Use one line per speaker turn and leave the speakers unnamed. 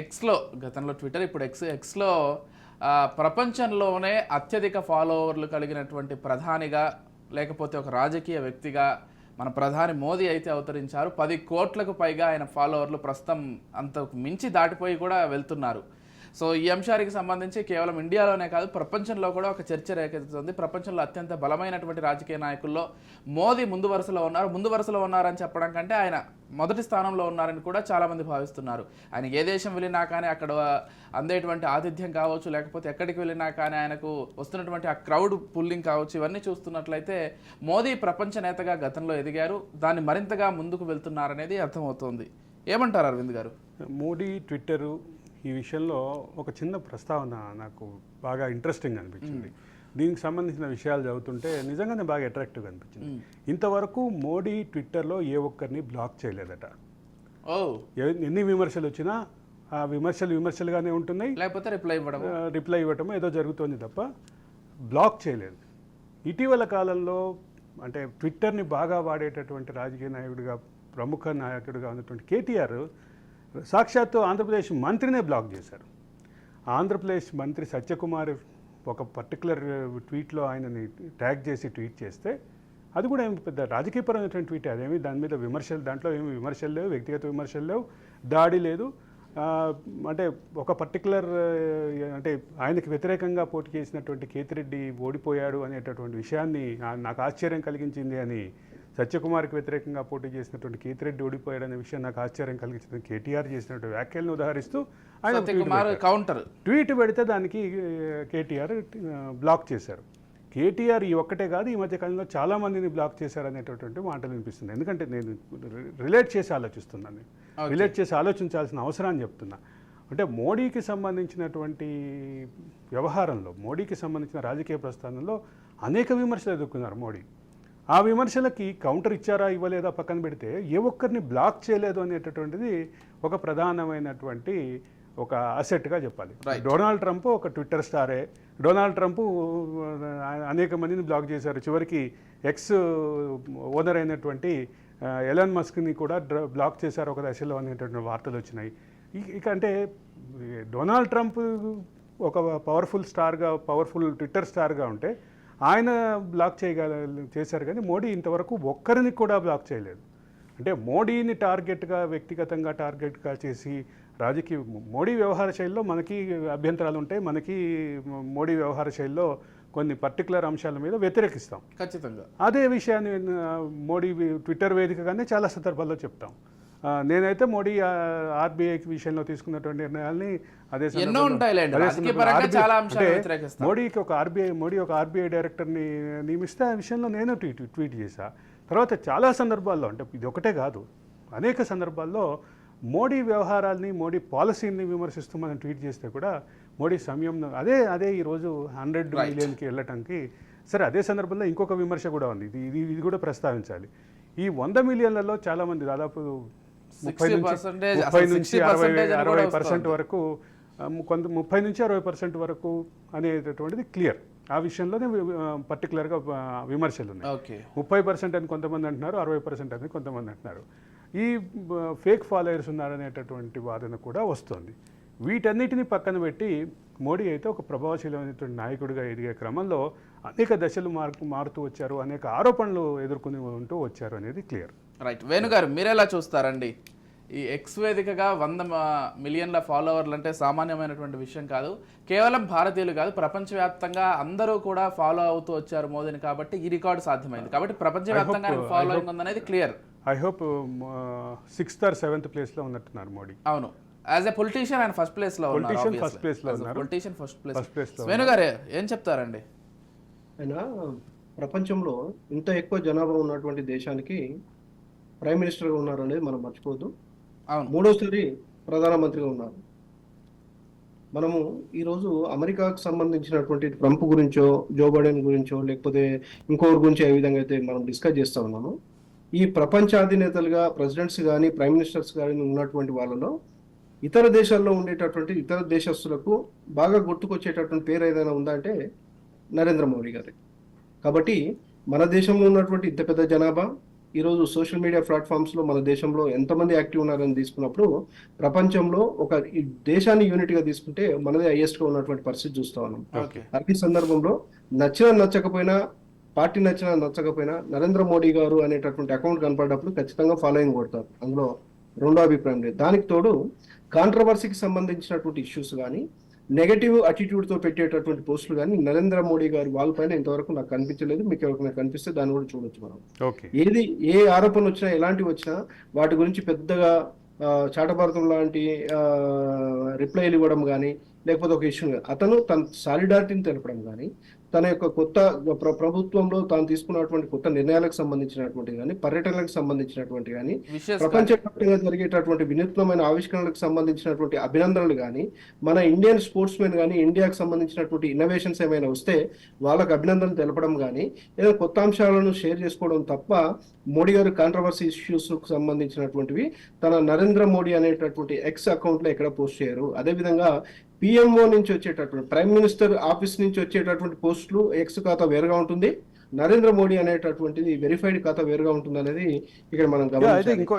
ఎక్స్లో గతంలో ట్విట్టర్ ఇప్పుడు ఎక్స్ ఎక్స్లో ప్రపంచంలోనే అత్యధిక ఫాలోవర్లు కలిగినటువంటి ప్రధానిగా లేకపోతే ఒక రాజకీయ వ్యక్తిగా మన ప్రధాని మోదీ అయితే అవతరించారు. పది కోట్లకు పైగా ఆయన ఫాలోవర్లు ప్రస్తుతం అంతకు మించి దాటిపోయి కూడా వెళ్తున్నారు. సో ఈ అంశానికి సంబంధించి కేవలం ఇండియాలోనే కాదు ప్రపంచంలో కూడా ఒక చర్చ రేకెత్తుతుంది. ప్రపంచంలో అత్యంత బలమైనటువంటి రాజకీయ నాయకుల్లో మోదీ ముందు వరుసలో ఉన్నారు. ముందు వరుసలో ఉన్నారని చెప్పడం కంటే ఆయన మొదటి స్థానంలో ఉన్నారని కూడా చాలామంది భావిస్తున్నారు. ఆయన ఏ దేశం వెళ్ళినా కానీ అక్కడ అందేటువంటి ఆతిథ్యం కావచ్చు లేకపోతే ఎక్కడికి వెళ్ళినా కానీ ఆయనకు వస్తున్నటువంటి ఆ క్రౌడ్ పుల్లింగ్ కావచ్చు ఇవన్నీ చూస్తున్నట్లయితే మోదీ ప్రపంచ నేతగా గతంలో ఎదిగారు. దాన్ని మరింతగా ముందుకు వెళ్తున్నారనేది అర్థమవుతోంది. ఏమంటారు అరవింద్ గారు?
మోడీ ట్విట్టరు ఈ విషయంలో ఒక చిన్న ప్రస్తావన నాకు బాగా ఇంట్రెస్టింగ్ అనిపించింది. దీనికి సంబంధించిన విషయాలు చదువుతుంటే నిజంగానే బాగా అట్రాక్టివ్గా అనిపించింది. ఇంతవరకు మోడీ ట్విట్టర్లో ఏ ఒక్కరిని బ్లాక్ చేయలేదట. ఎన్ని విమర్శలు వచ్చినా ఆ విమర్శలు విమర్శలుగానే ఉంటున్నాయి.
లేకపోతే రిప్లై ఇవ్వడం
రిప్లై ఇవ్వటం ఏదో జరుగుతోంది తప్ప బ్లాక్ చేయలేదు. ఇటీవల కాలంలో అంటే ట్విట్టర్ని బాగా వాడేటటువంటి రాజకీయ నాయకుడిగా ప్రముఖ నాయకుడిగా ఉన్నటువంటి కేటీఆర్ సాక్షాత్తు ఆంధ్రప్రదేశ్ మంత్రినే బ్లాక్ చేశారు. ఆంధ్రప్రదేశ్ మంత్రి సత్యకుమార్ ఒక పర్టికులర్ ట్వీట్లో ఆయనని ట్యాగ్ చేసి ట్వీట్ చేస్తే అది కూడా ఏమి పెద్ద రాజకీయపరమైనటువంటి ట్వీట్ అదేమి దాని మీద విమర్శలు దాంట్లో ఏమి విమర్శలు లేవు వ్యక్తిగత విమర్శలు లేవు దాడి లేదు. అంటే ఒక పర్టికులర్ అంటే ఆయనకి వ్యతిరేకంగా పోటీ చేసినటువంటి కేతిరెడ్డి ఓడిపోయాడు అనేటటువంటి విషయాన్ని నాకు ఆశ్చర్యం కలిగించింది అని సత్యకుమార్కి వ్యతిరేకంగా పోటీ చేసినటువంటి కేతిరెడ్డి ఓడిపోయాడు అనే విషయం నాకు ఆశ్చర్యం కలిగించింది. కేటీఆర్ చేసినటువంటి వ్యాఖ్యలను ఉదాహరిస్తూ ఆయన
కౌంటర్.
ట్వీట్ పెడితే దానికి కేటీఆర్ బ్లాక్ చేశారు. కేటీఆర్ ఈ ఒక్కటే కాదు ఈ మధ్య కాలంలో చాలా మందిని బ్లాక్ చేశారు అనేటటువంటి మాటలు వినిపిస్తుంది ఎందుకంటే నేను రిలేట్ చేసి ఆలోచిస్తున్నాను రిలేట్ చేసి ఆలోచించాల్సిన అవసరాన్ని చెప్తున్నా. అంటే మోడీకి సంబంధించినటువంటి వ్యవహారంలో మోడీకి సంబంధించిన రాజకీయ ప్రస్థానంలో అనేక విమర్శలు ఎదుర్కొన్నారు మోడీ. ఆ విమర్శలకి కౌంటర్ ఇచ్చారా ఇవ్వలేదా పక్కన పెడితే ఏ ఒక్కరిని బ్లాక్ చేయలేదు అనేటటువంటిది ఒక ప్రధానమైనటువంటి ఒక అసెట్గా చెప్పాలి. డొనాల్డ్ ట్రంప్ ఒక ట్విట్టర్ స్టారే. డొనాల్డ్ ట్రంప్ అనేక మందిని బ్లాక్ చేశారు. చివరికి ఎక్స్ ఓనర్ అయినటువంటి ఎలాన్ మస్క్ని కూడా బ్లాక్ చేశారు ఒక దశలో అనేటటువంటి వార్తలు వచ్చినాయి. ఇక అంటే డొనాల్డ్ ట్రంప్ ఒక పవర్ఫుల్ స్టార్గా పవర్ఫుల్ ట్విట్టర్ స్టార్గా ఉంటే ఆయన బ్లాక్ చేయగల చేశారు కానీ మోడీ ఇంతవరకు ఒక్కరిని కూడా బ్లాక్ చేయలేదు. అంటే మోడీని టార్గెట్గా వ్యక్తిగతంగా టార్గెట్గా చేసి రాజకీయ మోడీ వ్యవహార శైలిలో మనకి అభ్యంతరాలు ఉంటాయి. మనకి మోడీ వ్యవహార శైలిలో కొన్ని పర్టికులర్ అంశాల మీద వ్యతిరేకిస్తాం.
ఖచ్చితంగా.
అదే విషయాన్ని మోడీ ట్విట్టర్ వేదికగానే చాలా సందర్భాల్లో చెప్తాం. నేనైతే మోడీ ఆర్బీఐ విషయంలో తీసుకున్నటువంటి నిర్ణయాల్ని అదే
ఎన్నో.
మోడీకి ఒక ఆర్బీఐ మోడీ ఒక ఆర్బీఐ డైరెక్టర్ని నియమిస్తే ఆ విషయంలో నేను ట్వీట్ ట్వీట్ చేశా. తర్వాత చాలా సందర్భాల్లో అంటే ఇది ఒకటే కాదు అనేక సందర్భాల్లో మోడీ వ్యవహారాల్ని మోడీ పాలసీని విమర్శిస్తూ మనం ట్వీట్ చేస్తే కూడా మోడీ సమయం అదే అదే ఈరోజు హండ్రెడ్ మిలియన్కి వెళ్ళటానికి సరే అదే సందర్భంలో ఇంకొక విమర్శ కూడా ఉంది. ఇది ఇది ఇది కూడా ప్రస్తావించాలి. ఈ వంద మిలియన్లలో చాలామంది దాదాపు ముప్పై
60%
నుంచి ముప్పై నుంచి
60%
అరవై అరవై. పర్సెంట్ వరకు కొంత ముప్పై నుంచి అరవై పర్సెంట్ వరకు అనేటటువంటిది క్లియర్. ఆ విషయంలోనే పర్టికులర్గా విమర్శలు ఉన్నాయి.
ఓకే.
ముప్పై పర్సెంట్ అని కొంతమంది అంటున్నారు అరవై పర్సెంట్ అని కొంతమంది అంటున్నారు. ఈ ఫేక్ ఫాలోయర్స్ ఉన్నారనేటటువంటి వాదన కూడా వస్తుంది. వీటన్నిటిని పక్కన పెట్టి మోడీ అయితే ఒక ప్రభావశీలమైనటువంటి నాయకుడిగా ఎదిగే క్రమంలో అనేక దశలు మార్పు మారుతూ వచ్చారు అనేక ఆరోపణలు ఎదుర్కొని ఉంటూ వచ్చారు అనేది క్లియర్.
రైట్ వేణుగారు మీరెలా చూస్తారండి? ఈ ఎక్స్ వేదికగా వంద మిలియన్ల ఫాలోవర్లు అంటే సామాన్యమైనటువంటి విషయం కాదు. కేవలం భారతీయులు కాదు ప్రపంచవ్యాప్తంగా అందరూ కూడా ఫాలో అవుతూ వచ్చారు మోదీని కాబట్టి ఈ రికార్డు సాధ్యమైంది. కాబట్టి ప్రపంచవ్యాప్తంగా
hope-
ఫాలోయింగ్ ఉందనేది clear.
I hope sixth or seventh ప్లేస్లో ఉన్నట్టున్నారు మోడీ.
అవును. యాజ్ ఎ పొలిటీషియన్ ఆయన ఫస్ట్ ప్లేస్లో ఉన్నారు
Politician first place లో ఉన్నారు.
పొలిటీషియన్ ఫస్ట్
First place ప్లేస్లో
వేణుగారు ఏం చెప్తారండి?
ఆయన ప్రపంచంలో ఇంత ఎక్కువ జనాభా ఉన్నటువంటి దేశానికి ప్రైమ్ మినిస్టర్గా ఉన్నారు అనేది మనం మర్చిపోవద్దు. మూడోసారి ప్రధానమంత్రిగా ఉన్నారు. మనము ఈరోజు అమెరికాకు సంబంధించినటువంటి ట్రంప్ గురించో జో బైడెన్ గురించో లేకపోతే ఇంకొకరి గురించి ఏ విధంగా అయితే మనం డిస్కస్ చేస్తా ఉన్నాము ఈ ప్రపంచ అధినేతలుగా ప్రెసిడెంట్స్ కానీ ప్రైమ్ మినిస్టర్స్ కానీ ఉన్నటువంటి వాళ్ళలో ఇతర దేశాల్లో ఉండేటటువంటి ఇతర దేశస్తులకు బాగా గుర్తుకొచ్చేటటువంటి పేరు ఏదైనా ఉందా అంటే నరేంద్ర మోడీ గారి. కాబట్టి మన దేశంలో ఉన్నటువంటి ఇంత పెద్ద జనాభా ఈరోజు సోషల్ మీడియా ప్లాట్ఫామ్స్లో మన దేశంలో ఎంతమంది యాక్టివ్ ఉన్నారని తీసుకున్నప్పుడు ప్రపంచంలో ఒక ఈ దేశాన్ని యూనిట్గా తీసుకుంటే మనదే హైయెస్ట్గా ఉన్నటువంటి పరిస్థితి చూస్తా ఉన్నాం. అదే సందర్భంలో నచ్చినా నచ్చకపోయినా పార్టీ నచ్చినా నచ్చకపోయినా నరేంద్ర మోడీ గారు అనేటటువంటి అకౌంట్ కనపడినప్పుడు ఖచ్చితంగా ఫాలోయింగ్ కొడతారు. అందులో రెండో అభిప్రాయం లేదు. దానికి తోడు కాంట్రవర్సీకి సంబంధించినటువంటి ఇష్యూస్ కానీ నెగటివ్తో పెట్టేటటువంటి పోస్టులు కానీ నరేంద్ర మోడీ గారి వాళ్ళ పైన ఇంతవరకు నాకు కనిపించలేదు. మీకు ఎవరికైనా కనిపిస్తే దాన్ని కూడా చూడొచ్చు మనం.
ఓకే
ఏది ఏ ఆరోపణ వచ్చినా ఎలాంటివి వచ్చినా వాటి గురించి పెద్దగా చాటభారతం లాంటి రిప్లైలు ఇవ్వడం కానీ లేకపోతే ఒక ఇష్యూ అతను తన సాలిడారిటీని తెలపడం కానీ తన యొక్క కొత్త ప్ర- ప్రభుత్వంలో తాను తీసుకున్నటువంటి కొత్త నిర్ణయాలకు సంబంధించినటువంటి కానీ పర్యటనలకు సంబంధించినటువంటి కానీ ప్రపంచవ్యాప్తంగా జరిగేటటువంటి వినూత్నమైన ఆవిష్కరణలకు సంబంధించినటువంటి అభినందనలు కానీ మన ఇండియన్ స్పోర్ట్స్ మెన్ కానీ ఇండియాకు సంబంధించినటువంటి ఇన్నోవేషన్స్ ఏమైనా వస్తే వాళ్ళకి అభినందనలు తెలపడం కానీ ఏదైనా కొత్త అంశాలను షేర్ చేసుకోవడం తప్ప మోడీ గారు కాంట్రవర్సీ ఇష్యూస్ సంబంధించినటువంటివి తన నరేంద్ర మోడీ అనేటటువంటి ఎక్స్ అకౌంట్లో ఎక్కడ పోస్ట్ చేయరు. అదేవిధంగా పిఎంఓ నుంచి వచ్చేటటువంటి ప్రైమ్ మినిస్టర్ ఆఫీస్ నుంచి వచ్చేటటువంటి పోస్టులు ఎక్స్ ఖాతా వేరుగా ఉంటుంది. నరేంద్ర మోడీ అనేటటువంటిది వెరిఫైడ్ ఖాతా వేరుగా ఉంటుంది అనేది ఇక్కడ మనం గమనించాలి.